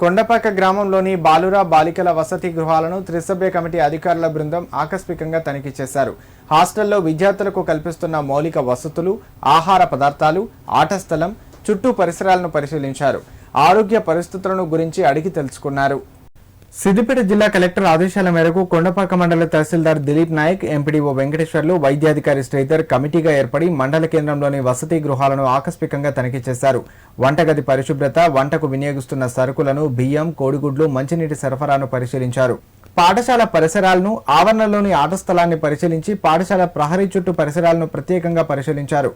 కొండపాక గ్రామంలోని బాలురా బాలికల వసతి గృహాలను త్రిసభ్య కమిటీ అధికారుల బృందం ఆకస్మికంగా తనిఖీ చేశారు. హాస్టల్లో విద్యార్థులకు కల్పిస్తున్న మౌలిక వసతులు ఆహార పదార్థాలు ఆట స్థలం చుట్టూ పరిసరాలను పరిశీలించారు. ఆరోగ్య పరిస్థితులను గురించి అడిగి తెలుసుకున్నారు. సిద్దిపేట జిల్లా కలెక్టర్ ఆదేశాల మేరకు కొండపాక మండల తహసీల్దార్ దిలీప్ నాయక్ ఎంపీడీఓ వెంకటేశ్వర్లు వైద్యాధికారి శ్రీధర్ కమిటీగా ఏర్పడి మండల కేంద్రంలోని వసతి గృహాలను ఆకస్మికంగా తనిఖీ చేశారు. వంటగది పరిశుభ్రత వంటకు వినియోగిస్తున్న సరుకులను బియ్యం కోడిగుడ్లు మంచినీటి సరఫరాను పరిశీలించారు. పాఠశాల పరిసరాలను ఆవరణలోని ఆట స్థలాన్ని పరిశీలించి పాఠశాల ప్రహరీ చుట్టూ పరిసరాలను ప్రత్యేకంగా పరిశీలించారు.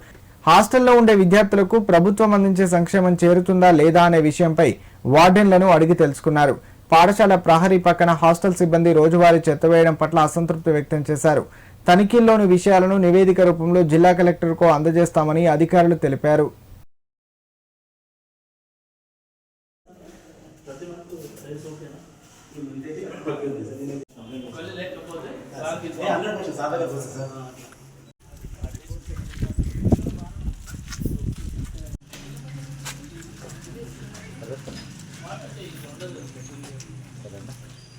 హాస్టల్లో ఉండే విద్యార్థులకు ప్రభుత్వం అందించే సంక్షేమం చేరుతుందా లేదా అనే విషయంపై వార్డెన్లను అడిగి తెలుసుకున్నారు. పాఠశాల ప్రహరీ పక్కన హాస్టల్ సిబ్బంది రోజువారీ చెత్త వేయడం పట్ల అసంతృప్తి వ్యక్తం చేశారు తనిఖీల్లోని విషయాలను నివేదిక రూపంలో జిల్లా కలెక్టర్కు అందజేస్తామని అధికారులు తెలిపారు 完了这一 are the?